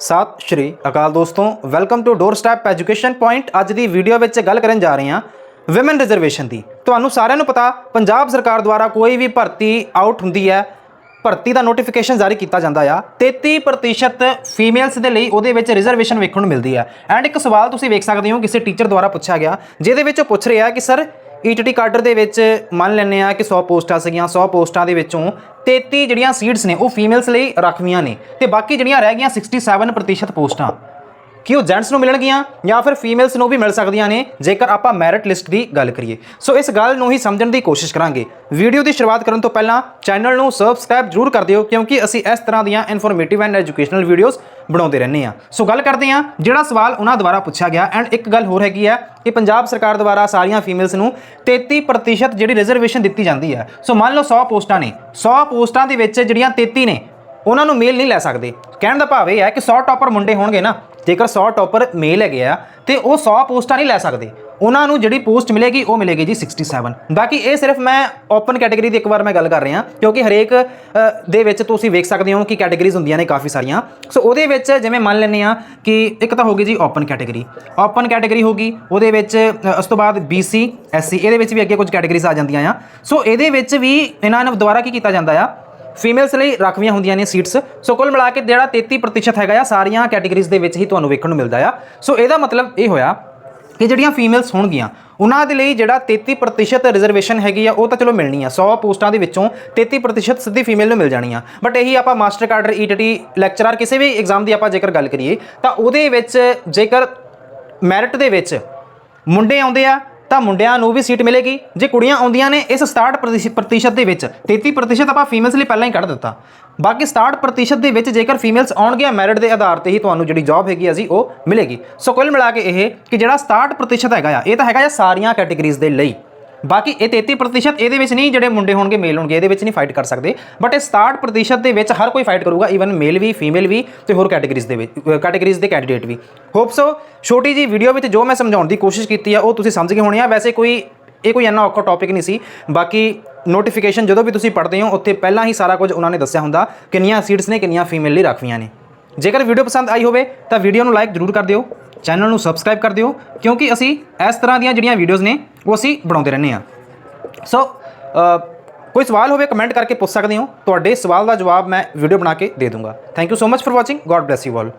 ਸਤਿ, ਸ਼੍ਰੀ ਅਕਾਲ ਦੋਸਤੋ welcome to door step education point ਅੱਜ ਦੀ ਵੀਡੀਓ ਵਿੱਚ ਗੱਲ ਕਰਨ ਜਾ ਰਹੇ ਹਾਂ ਔਮਨ ਰਿਜ਼ਰਵੇਸ਼ਨ ਦੀ। ਤੁਹਾਨੂੰ ਸਾਰਿਆਂ ਨੂੰ ਪਤਾ, ਪੰਜਾਬ ਸਰਕਾਰ ਦੁਆਰਾ ਕੋਈ ਵੀ ਭਰਤੀ ਆਊਟ ਹੁੰਦੀ ਹੈ, ਭਰਤੀ ਦਾ ਨੋਟੀਫਿਕੇਸ਼ਨ ਜਾਰੀ ਕੀਤਾ ਜਾਂਦਾ ਆ। 33% ਫੀਮੇਲਸ ਦੇ ਲਈ ਉਹਦੇ ਵਿੱਚ ਰਿਜ਼ਰਵੇਸ਼ਨ ਵੇਖਣ ਨੂੰ ਮਿਲਦੀ ਹੈ। ਐਂਡ ਇੱਕ ਸਵਾਲ ਤੁਸੀਂ ਵੇਖ ਸਕਦੇ ਹੋ, ਕਿਸੇ ਟੀਚਰ ਦੁਆਰਾ ਪੁੱਛਿਆ ਗਿਆ, ਜਿਹਦੇ ਵਿੱਚ ਉਹ ਪੁੱਛ ਰਿਹਾ ਕਿ ਸਰ ਈਟੀਟੀ ਕਾਡਰ ਦੇ ਵਿੱਚ ਮੰਨ ਲੈਂਦੇ ਆ ਕਿ 100 ਪੋਸਟਾਂ ਸੀਗੀਆਂ 100 ਪੋਸਟਾਂ ਦੇ ਵਿੱਚੋਂ 33 ਜਿਹੜੀਆਂ ਸੀਟਸ ਨੇ, ਉਹ ਫੀਮੇਲਸ ਲਈ ਰੱਖਵੀਆਂ ਨੇ ਤੇ ਬਾਕੀ ਜਿਹੜੀਆਂ ਰਹਿ ਗਈਆਂ 67% ਪੋਸਟਾਂ। ਕਿ ਉਹ ਜੈਂਟਸ ਨੂੰ ਮਿਲਣਗੀਆਂ ਜਾਂ ਫਿਰ ਫੀਮੇਲਸ ਨੂੰ ਵੀ ਮਿਲ ਸਕਦੀਆਂ ਨੇ, ਜੇਕਰ ਆਪਾਂ ਮੈਰਿਟ ਲਿਸਟ ਦੀ ਗੱਲ ਕਰੀਏ। ਸੋ ਇਸ ਗੱਲ ਨੂੰ ਹੀ ਸਮਝਣ ਦੀ ਕੋਸ਼ਿਸ਼ ਕਰਾਂਗੇ। ਵੀਡੀਓ ਦੀ ਸ਼ੁਰੂਆਤ ਕਰਨ ਤੋਂ ਪਹਿਲਾਂ ਚੈਨਲ ਨੂੰ ਸਬਸਕ੍ਰਾਈਬ ਜ਼ਰੂਰ ਕਰ ਦਿਓ, ਕਿਉਂਕਿ ਅਸੀਂ ਇਸ ਤਰ੍ਹਾਂ ਦੀਆਂ ਇਨਫੋਰਮੇਟਿਵ ਐਂਡ ਐਜੂਕੇਸ਼ਨਲ ਵੀਡੀਓਜ਼ ਬਣਾਉਂਦੇ ਰਹਿੰਦੇ ਹਾਂ। ਸੋ ਗੱਲ ਕਰਦੇ ਹਾਂ, ਜਿਹੜਾ ਸਵਾਲ ਉਹਨਾਂ ਦੁਆਰਾ ਪੁੱਛਿਆ ਗਿਆ ਐਂਡ ਇੱਕ ਗੱਲ ਹੋਰ ਹੈਗੀ ਹੈ ਕਿ ਪੰਜਾਬ ਸਰਕਾਰ ਦੁਆਰਾ ਸਾਰੀਆਂ ਫੀਮੇਲਸ ਨੂੰ 33% ਜਿਹੜੀ ਰਿਜ਼ਰਵੇਸ਼ਨ ਦਿੱਤੀ ਜਾਂਦੀ ਹੈ। ਸੋ ਮੰਨ ਲਓ 100 ਪੋਸਟਾਂ ਨੇ 100 ਪੋਸਟਾਂ ਦੇ ਵਿੱਚ ਜਿਹੜੀਆਂ 33 ਨੇ, ਉਹਨਾਂ ਨੂੰ ਮੇਲ ਨਹੀਂ ਲੈ ਸਕਦੇ। ਕਹਿਣ ਦਾ ਭਾਵ ਇਹ ਹੈ ਕਿ 100 ਟੌਪਰ ਮੁੰਡੇ ਹੋਣਗੇ ਨਾ। ਜੇਕਰ 100 ਟੌਪਰ ਮੇਲ ਹੈਗੇ ਆ, ਤੇ ਉਹ 100 ਪੋਸਟਾਂ ਨਹੀਂ ਲੈ ਸਕਦੇ। ਉਹਨਾਂ ਨੂੰ ਜਿਹੜੀ ਪੋਸਟ ਮਿਲੇਗੀ, ਉਹ ਮਿਲੇਗੀ ਜੀ 67 ਬਾਕੀ ਇਹ ਸਿਰਫ ਮੈਂ ਓਪਨ ਕੈਟਾਗਰੀ ਦੀ ਇੱਕ ਵਾਰ ਮੈਂ ਗੱਲ ਕਰ ਰਿਹਾ, ਕਿਉਂਕਿ ਹਰੇਕ ਦੇ ਵਿੱਚ ਤੁਸੀਂ ਵੇਖ ਸਕਦੇ ਹੋ ਕਿ ਕੈਟਾਗਰੀਜ਼ ਹੁੰਦੀਆਂ ਨੇ ਕਾਫੀ ਸਾਰੀਆਂ। ਸੋ ਉਹਦੇ ਵਿੱਚ ਜਿਵੇਂ ਮੰਨ ਲੈਂਦੇ ਆ ਕਿ ਇੱਕ ਤਾਂ ਹੋਗੀ ਜੀ ਓਪਨ ਕੈਟਾਗਰੀ ਓਪਨ ਕੈਟਾਗਰੀ ਹੋਗੀ ਉਹਦੇ ਵਿੱਚ ਉਸ ਤੋਂ ਬਾਅਦ BC SC ਇਹਦੇ ਵਿੱਚ ਵੀ ਅੱਗੇ ਕੁਝ ਕੈਟਾਗਰੀਜ਼ ਆ ਜਾਂਦੀਆਂ ਆ। ਸੋ ਇਹਦੇ ਵਿੱਚ ਵੀ ਇਹਨਾਂ ਨੇ ਦੁਬਾਰਾ ਕੀ ਕੀਤਾ ਜਾਂਦਾ ਆ? ਫੀਮੇਲਸ ਲਈ ਰੱਖਵੀਆਂ ਹੁੰਦੀਆਂ ਨੇ ਸੀਟਸ ਸੋ ਕੁੱਲ ਮਿਲਾ ਕੇ ਜਿਹੜਾ 33% ਹੈਗਾ ਆ, ਸਾਰੀਆਂ ਕੈਟਾਗਰੀਜ਼ ਦੇ ਵਿੱਚ ਹੀ ਤੁਹਾਨੂੰ ਵੇਖਣ ਨੂੰ ਮਿਲਦਾ ਆ। ਸੋ ਇਹਦਾ ਮਤਲਬ ਇਹ ਹੋਇਆ ਕਿ ਜਿਹੜੀਆਂ ਫੀਮੇਲਸ ਹੋਣਗੀਆਂ, ਉਹਨਾਂ ਦੇ ਲਈ ਜਿਹੜਾ 33% ਰਿਜ਼ਰਵੇਸ਼ਨ ਹੈਗੀ ਆ, ਉਹ ਤਾਂ ਚਲੋ ਮਿਲਣੀ ਆ। 100 ਪੋਸਟਾਂ ਦੇ ਵਿੱਚੋਂ 33% ਸਿੱਧੀ ਫੀਮੇਲ ਨੂੰ ਮਿਲ ਜਾਣੀ ਆ। ਬਟ ਇਹੀ ਆਪਾਂ ਮਾਸਟਰ ਕਾਡਰ ਈਟੀਟੀ ਲੈਕਚਰਰ ਕਿਸੇ ਵੀ ਐਗਜ਼ਾਮ ਦੀ ਆਪਾਂ ਜੇਕਰ ਗੱਲ ਕਰੀਏ, ਤਾਂ ਉਹਦੇ ਵਿੱਚ ਜੇਕਰ ਮੈਰਿਟ ਦੇ ਵਿੱਚ ਮੁੰਡੇ ਆਉਂਦੇ ਆ ਤਾਂ ਮੁੰਡਿਆਂ ਨੂੰ ਵੀ ਸੀਟ ਮਿਲੇਗੀ। ਜੇ ਕੁੜੀਆਂ ਆਉਂਦੀਆਂ ਨੇ ਇਸ 67% ਪ੍ਰਤੀਸ਼ਤ ਦੇ ਵਿੱਚ 33% ਆਪਾਂ ਫੀਮੇਲਸ ਲਈ ਪਹਿਲਾਂ ਹੀ ਕੱਢ ਦਿੱਤਾ। ਬਾਕੀ 67% ਦੇ ਵਿੱਚ ਜੇਕਰ ਫੀਮੇਲਸ ਆਉਣਗੀਆਂ ਮੈਰਿਟ ਦੇ ਆਧਾਰ ਤੇ ਹੀ ਤੁਹਾਨੂੰ ਜਿਹੜੀ ਜੌਬ ਹੈਗੀ ਆ ਜੀ, ਉਹ ਮਿਲੇਗੀ। ਸੋ ਕੁੱਲ ਮਿਲਾ ਕੇ ਇਹ ਕਿ ਜਿਹੜਾ 67% ਹੈਗਾ ਆ, ਇਹ ਤਾਂ ਹੈਗਾ ਆ ਸਾਰੀਆਂ ਕੈਟਾਗਰੀਜ਼ ਦੇ ਲਈ। ਬਾਕੀ ਇਹ 33% ਇਹਦੇ ਵਿੱਚ ਨਹੀਂ, ਜਿਹੜੇ ਮੁੰਡੇ ਹੋਣਗੇ ਮੇਲ ਹੋਣਗੇ, ਇਹਦੇ ਵਿੱਚ ਨਹੀਂ ਫਾਈਟ ਕਰ ਸਕਦੇ। ਬਟ ਇਹ 67% ਦੇ ਵਿੱਚ ਹਰ ਕੋਈ ਫਾਈਟ ਕਰੂਗਾ ਈਵਨ ਮੇਲ ਵੀ ਫੀਮੇਲ ਵੀ ਤੇ ਹੋਰ ਕੈਟਾਗਰੀਜ਼ ਦੇ ਵਿੱਚ ਕੈਟਾਗਰੀਜ਼ ਦੇ ਕੈਂਡੀਡੇਟ ਵੀ। ਹੋਪ ਸੋ ਛੋਟੀ ਜੀ ਵੀਡੀਓ ਵਿੱਚ ਜੋ ਮੈਂ ਸਮਝਾਉਣ ਦੀ ਕੋਸ਼ਿਸ਼ ਕੀਤੀ ਆ, ਉਹ ਤੁਸੀਂ ਸਮਝ ਗਏ ਹੋਣੇ ਆ। ਵੈਸੇ ਕੋਈ, ਇਹ ਕੋਈ ਇੰਨਾ ਔਖਾ ਟੌਪਿਕ ਨਹੀਂ ਸੀ। ਬਾਕੀ ਨੋਟੀਫਿਕੇਸ਼ਨ ਜਦੋਂ ਵੀ ਤੁਸੀਂ ਪੜ੍ਹਦੇ ਹੋ, ਉੱਥੇ ਪਹਿਲਾਂ ਹੀ ਸਾਰਾ ਕੁਝ ਉਹਨਾਂ ਨੇ ਦੱਸਿਆ ਹੁੰਦਾ, ਕਿੰਨੀਆਂ ਸੀਟਸ ਨੇ, ਕਿੰਨੀਆਂ ਫੀਮੇਲ ਲਈ ਰੱਖਵੀਆਂ ਨੇ। ਜੇਕਰ ਵੀਡੀਓ ਪਸੰਦ ਆਈ ਹੋਵੇ, ਤਾਂ ਵੀਡੀਓ ਨੂੰ ਲਾਈਕ ਜ਼ਰੂਰ ਕਰ ਦਿਓ। ਚੈਨਲ ਨੂੰ ਸਬਸਕ੍ਰਾਈਬ ਕਰ ਦਿਓ, ਕਿਉਂਕਿ ਅਸੀਂ ਇਸ ਤਰ੍ਹਾਂ ਦੀਆਂ ਜਿਹੜੀਆਂ ਵੀਡੀਓਜ਼ ਨੇ ਉਹ ਅਸੀਂ ਬਣਾਉਂਦੇ ਰਹਿੰਦੇ ਹਾਂ। ਸੋ ਕੋਈ ਸਵਾਲ ਹੋਵੇ ਕਮੈਂਟ ਕਰਕੇ ਪੁੱਛ ਸਕਦੇ ਹੋ। ਤੁਹਾਡੇ ਸਵਾਲ ਦਾ ਜਵਾਬ ਮੈਂ ਵੀਡੀਓ ਬਣਾ ਕੇ ਦੇ ਦੂੰਗਾ। Thank you so much for watching god bless you all